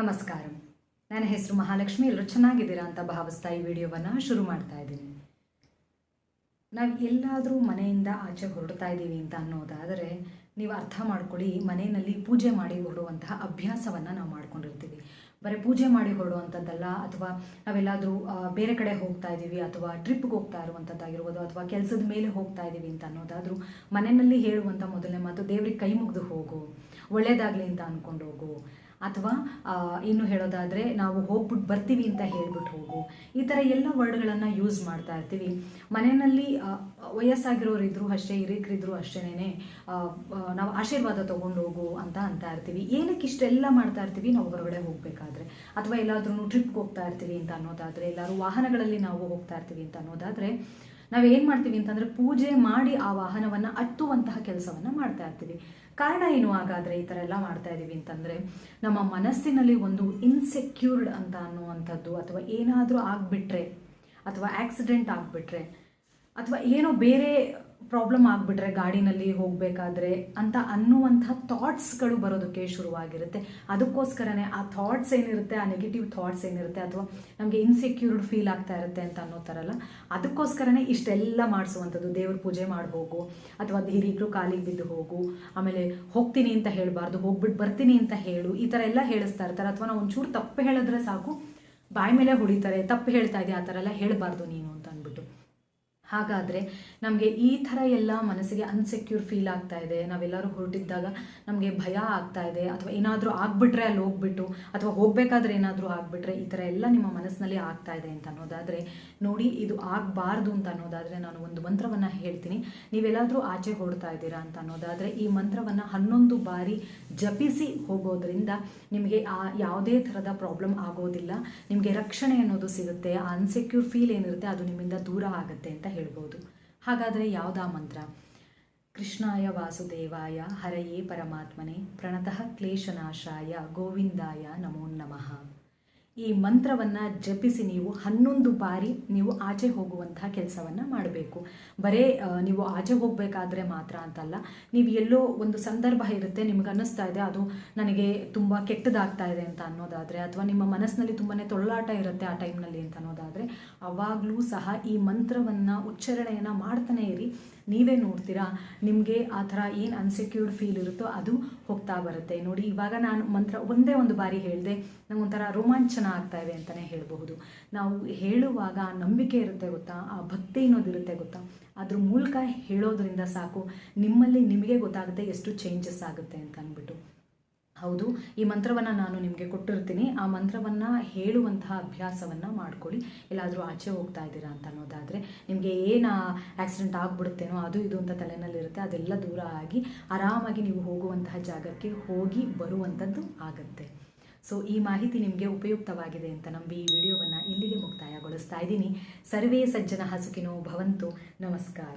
ನಮಸ್ಕಾರ. ನನ್ನ ಹೆಸರು ಮಹಾಲಕ್ಷ್ಮಿ. ಎಲ್ಲರೂ ಚೆನ್ನಾಗಿದ್ದೀರಾ ಅಂತ ಭಾವಿಸ್ತಾ ಈ ವಿಡಿಯೋವನ್ನು ಶುರು ಮಾಡ್ತಾ ಇದ್ದೀನಿ. ನಾವು ಎಲ್ಲಾದರೂ ಮನೆಯಿಂದ ಆಚೆ ಹೊರಡ್ತಾ ಇದ್ದೀವಿ ಅಂತ ಅನ್ನೋದಾದರೆ ನೀವು ಅರ್ಥ ಮಾಡ್ಕೊಳ್ಳಿ, ಮನೆಯಲ್ಲಿ ಪೂಜೆ ಮಾಡಿ ಹೊರಡುವಂತಹ ಅಭ್ಯಾಸವನ್ನು ನಾವು ಮಾಡ್ಕೊಂಡಿರ್ತೀವಿ. ಬರೀ ಪೂಜೆ ಮಾಡಿ ಹೊರಡುವಂಥದ್ದಲ್ಲ ಅಥವಾ ನಾವೆಲ್ಲಾದರೂ ಬೇರೆ ಕಡೆ ಹೋಗ್ತಾ ಇದ್ದೀವಿ, ಅಥವಾ ಟ್ರಿಪ್ಗೆ ಹೋಗ್ತಾ ಇರುವಂಥದ್ದಾಗಿರ್ಬೋದು, ಅಥವಾ ಕೆಲಸದ ಮೇಲೆ ಹೋಗ್ತಾ ಇದ್ದೀವಿ ಅಂತ ಅನ್ನೋದಾದರೂ ಮನೆಯಲ್ಲಿ ಹೇಳುವಂಥ ಮೊದಲನೇ ಮಾತು, ದೇವ್ರಿಗೆ ಕೈ ಮುಗಿದು ಹೋಗು, ಒಳ್ಳೇದಾಗಲಿ ಅಂತ ಅಂದ್ಕೊಂಡು ಹೋಗು. ಅಥವಾ ಇನ್ನು ಹೇಳೋದಾದರೆ ನಾವು ಹೋಗ್ಬಿಟ್ಟು ಬರ್ತೀವಿ ಅಂತ ಹೇಳ್ಬಿಟ್ಟು ಹೋಗು. ಈ ಥರ ಎಲ್ಲ ವರ್ಡ್ಗಳನ್ನು ಯೂಸ್ ಮಾಡ್ತಾ ಇರ್ತೀವಿ. ಮನೆಯಲ್ಲಿ ವಯಸ್ಸಾಗಿರೋರಿದ್ರು ಅಷ್ಟೇ ಹಿರಿಯರಿದ್ರು ಅಷ್ಟೇನೆ ನಾವು ಆಶೀರ್ವಾದ ತೊಗೊಂಡು ಹೋಗು ಅಂತ ಅಂತ ಇರ್ತೀವಿ. ಏನಕ್ಕೆ ಇಷ್ಟೆಲ್ಲ ಮಾಡ್ತಾ ಇರ್ತೀವಿ? ನಾವು ಹೊರಗಡೆ ಹೋಗಬೇಕಾದ್ರೆ. ಅಥವಾ ಎಲ್ಲಾದ್ರೂ ಟ್ರಿಪ್ಗೆ ಹೋಗ್ತಾ ಇರ್ತೀವಿ ಅಂತ ಅನ್ನೋದಾದರೆ, ಎಲ್ಲರೂ ವಾಹನಗಳಲ್ಲಿ ನಾವು ಹೋಗ್ತಾ ಇರ್ತೀವಿ ಅಂತ ಅನ್ನೋದಾದರೆ ನಾವೇನು ಮಾಡ್ತೀವಿ ಅಂತಂದರೆ ಪೂಜೆ ಮಾಡಿ ಆ ವಾಹನವನ್ನು ಹತ್ತುವಂತಹ ಕೆಲಸವನ್ನು ಮಾಡ್ತಾ ಇರ್ತೀವಿ. ಕಾರಣ ಏನು ಹಾಗಾದರೆ ಈ ಥರ ಎಲ್ಲ ಮಾಡ್ತಾ ಇದ್ದೀವಿ ಅಂತಂದರೆ ನಮ್ಮ ಮನಸ್ಸಿನಲ್ಲಿ ಒಂದು ಇನ್ಸೆಕ್ಯೂರ್ಡ್ ಅಂತ ಅನ್ನುವಂಥದ್ದು ಅಥವಾ ಏನಾದರೂ ಆಗಿಬಿಟ್ರೆ ಅಥವಾ ಆಕ್ಸಿಡೆಂಟ್ ಆಗಿಬಿಟ್ರೆ ಅಥವಾ ಏನೋ ಬೇರೆ ಪ್ರಾಬ್ಲಮ್ ಆಗಿಬಿಟ್ರೆ ಗಾಡಿನಲ್ಲಿ ಹೋಗಬೇಕಾದ್ರೆ ಅಂತ ಅನ್ನುವಂಥ ಥಾಟ್ಸ್ಗಳು ಬರೋದಕ್ಕೆ ಶುರುವಾಗಿರುತ್ತೆ. ಅದಕ್ಕೋಸ್ಕರನೇ ಆ ಥಾಟ್ಸ್ ಏನಿರುತ್ತೆ, ಆ ನೆಗೆಟಿವ್ ಥಾಟ್ಸ್ ಏನಿರುತ್ತೆ ಅಥವಾ ನಮಗೆ ಇನ್ಸೆಕ್ಯೂರ್ಡ್ ಫೀಲ್ ಆಗ್ತಾ ಇರುತ್ತೆ ಅಂತ ಅನ್ನೋ ಥರಲ್ಲ ಅದಕ್ಕೋಸ್ಕರನೇ ಇಷ್ಟೆಲ್ಲ ಮಾಡಿಸುವಂಥದ್ದು. ದೇವ್ರ ಪೂಜೆ ಮಾಡಿ ಅಥವಾ ಹಿರಿಯರು ಕಾಲಿಗೆ ಬಿದ್ದು ಹೋಗು, ಆಮೇಲೆ ಹೋಗ್ತೀನಿ ಅಂತ ಹೇಳಬಾರ್ದು ಹೋಗ್ಬಿಟ್ಟು ಬರ್ತೀನಿ ಅಂತ ಹೇಳು, ಈ ಥರ ಎಲ್ಲ ಹೇಳಿಸ್ತಾ ಇರ್ತಾರೆ. ಅಥವಾ ನಾವು ಒಂಚೂರು ತಪ್ಪು ಹೇಳಿದ್ರೆ ಸಾಕು, ಬಾಯಿ ಮೇಲೆ ಹೊಡಿತಾರೆ, ತಪ್ಪು ಹೇಳ್ತಾ ಇದೆ ಆ ಥರ ಎಲ್ಲ ಹೇಳಬಾರ್ದು ನೀನು ಅಂತ ಅಂದ್ಬಿಟ್ಟು. ಹಾಗಾದರೆ ನಮಗೆ ಈ ಥರ ಎಲ್ಲ ಮನಸ್ಸಿಗೆ ಅನ್ಸೆಕ್ಯೂರ್ ಫೀಲ್ ಆಗ್ತಾ ಇದೆ, ನಾವೆಲ್ಲರೂ ಹೊರಟಿದ್ದಾಗ ನಮಗೆ ಭಯ ಆಗ್ತಾ ಇದೆ, ಅಥವಾ ಏನಾದರೂ ಆಗ್ಬಿಟ್ರೆ ಅಲ್ಲಿ ಹೋಗ್ಬಿಟ್ಟು, ಅಥವಾ ಹೋಗಬೇಕಾದ್ರೆ ಏನಾದರೂ ಆಗ್ಬಿಟ್ರೆ ಈ ಥರ ಎಲ್ಲ ನಿಮ್ಮ ಮನಸ್ಸಿನಲ್ಲಿ ಆಗ್ತಾ ಇದೆ ಅಂತ ಅನ್ನೋದಾದರೆ ನೋಡಿ, ಇದು ಆಗಬಾರ್ದು ಅಂತ ಅನ್ನೋದಾದರೆ ನಾನು ಒಂದು ಮಂತ್ರವನ್ನು ಹೇಳ್ತೀನಿ. ನೀವೆಲ್ಲಾದರೂ ಆಚೆ ಹೊಡ್ತಾ ಇದ್ದೀರಾ ಅಂತ ಅನ್ನೋದಾದರೆ ಈ ಮಂತ್ರವನ್ನು ಹನ್ನೊಂದು ಬಾರಿ ಜಪಿಸಿ ಹೋಗೋದ್ರಿಂದ ನಿಮಗೆ ಆ ಯಾವುದೇ ಥರದ ಪ್ರಾಬ್ಲಮ್ ಆಗೋದಿಲ್ಲ. ನಿಮಗೆ ರಕ್ಷಣೆ ಅನ್ನೋದು ಸಿಗುತ್ತೆ, ಆ ಅನ್ಸೆಕ್ಯೂರ್ ಫೀಲ್ ಏನಿರುತ್ತೆ ಅದು ನಿಮ್ಮಿಂದ ದೂರ ಆಗುತ್ತೆ ಅಂತ ಹೇಳ್ಬೋದು. ಹಾಗಾದರೆ ಯಾವುದಾ ಮಂತ್ರ? ಕೃಷ್ಣಾಯ ವಾಸುದೇವಾಯ ಹರಯೇ ಪರಮಾತ್ಮನೆ ಪ್ರಣತಃ ಕ್ಲೇಶನಾಶಾಯ ಗೋವಿಂದಾಯ ನಮೋ ನಮಃ. ಈ ಮಂತ್ರವನ್ನು ಜಪಿಸಿ ನೀವು ಹನ್ನೊಂದು ಬಾರಿ ನೀವು ಆಚೆ ಹೋಗುವಂತಹ ಕೆಲಸವನ್ನು ಮಾಡಬೇಕು. ಬರೇ ನೀವು ಆಚೆ ಹೋಗಬೇಕಾದ್ರೆ ಮಾತ್ರ ಅಂತಲ್ಲ, ನೀವು ಎಲ್ಲೋ ಒಂದು ಸಂದರ್ಭ ಇರುತ್ತೆ, ನಿಮ್ಗೆ ಅನ್ನಿಸ್ತಾ ಇದೆ, ಅದು ನನಗೆ ತುಂಬ ಕೆಟ್ಟದಾಗ್ತಾ ಇದೆ ಅಂತ ಅನ್ನೋದಾದರೆ, ಅಥವಾ ನಿಮ್ಮ ಮನಸ್ಸಿನಲ್ಲಿ ತುಂಬಾ ತೊಳ್ಳಾಟ ಇರುತ್ತೆ ಆ ಟೈಮ್ನಲ್ಲಿ ಅಂತ ಅನ್ನೋದಾದರೆ, ಅವಾಗಲೂ ಸಹ ಈ ಮಂತ್ರವನ್ನು ಉಚ್ಚಾರಣೆಯನ್ನು ಮಾಡ್ತಾನೆ ಇರಿ. ನೀವೇ ನೋಡ್ತೀರಾ? ನಿಮಗೆ ಆ ಥರ ಏನು ಅನ್ಸೆಕ್ಯೂರ್ಡ್ ಫೀಲ್ ಇರುತ್ತೋ ಅದು ಹೋಗ್ತಾ ಬರುತ್ತೆ. ನೋಡಿ, ಇವಾಗ ನಾನು ಮಂತ್ರ ಒಂದೇ ಒಂದು ಬಾರಿ ಹೇಳಿದೆ, ನಂಗೊಂಥರ ರೋಮಾಂಚನ ಆಗ್ತಾ ಇದೆ ಅಂತಲೇ ಹೇಳಬಹುದು. ನಾವು ಹೇಳುವಾಗ ನಂಬಿಕೆ ಇರುತ್ತೆ ಗೊತ್ತಾ? ಆ ಭಕ್ತಿ ಅನ್ನೋದಿರುತ್ತೆ ಗೊತ್ತಾ? ಅದ್ರ ಮೂಲಕ ಹೇಳೋದ್ರಿಂದ ಸಾಕು, ನಿಮ್ಮಲ್ಲಿ ನಿಮಗೆ ಗೊತ್ತಾಗುತ್ತೆ ಎಷ್ಟು ಚೇಂಜಸ್ ಆಗುತ್ತೆ ಅಂತ ಅಂದ್ಬಿಟ್ಟು. ಹೌದು, ಈ ಮಂತ್ರವನ್ನು ನಾನು ನಿಮಗೆ ಕೊಟ್ಟಿರ್ತೀನಿ. ಆ ಮಂತ್ರವನ್ನು ಹೇಳುವಂತಹ ಅಭ್ಯಾಸವನ್ನು ಮಾಡ್ಕೊಳ್ಳಿ. ಎಲ್ಲಾದರೂ ಆಚೆ ಹೋಗ್ತಾ ಇದ್ದೀರಾ ಅಂತ ಅನ್ನೋದಾದರೆ, ನಿಮಗೆ ಏನು ಆಕ್ಸಿಡೆಂಟ್ ಆಗಿಬಿಡುತ್ತೇನೋ ಅದು ಇದು ಅಂತ ತಲೆನಲ್ಲಿರುತ್ತೆ, ಅದೆಲ್ಲ ದೂರ ಆಗಿ ಆರಾಮಾಗಿ ನೀವು ಹೋಗುವಂತಹ ಜಾಗಕ್ಕೆ ಹೋಗಿ ಬರುವಂಥದ್ದು ಆಗುತ್ತೆ. ಸೊ ಈ ಮಾಹಿತಿ ನಿಮಗೆ ಉಪಯುಕ್ತವಾಗಿದೆ ಅಂತ ನಂಬಿ ಈ ವಿಡಿಯೋವನ್ನು ಇಲ್ಲಿಗೆ ಮುಕ್ತಾಯಗೊಳಿಸ್ತಾ ಇದ್ದೀನಿ. ಸರ್ವೇ ಸಜ್ಜನ ಹಸುಕಿನೋ ಭವಂತು. ನಮಸ್ಕಾರ.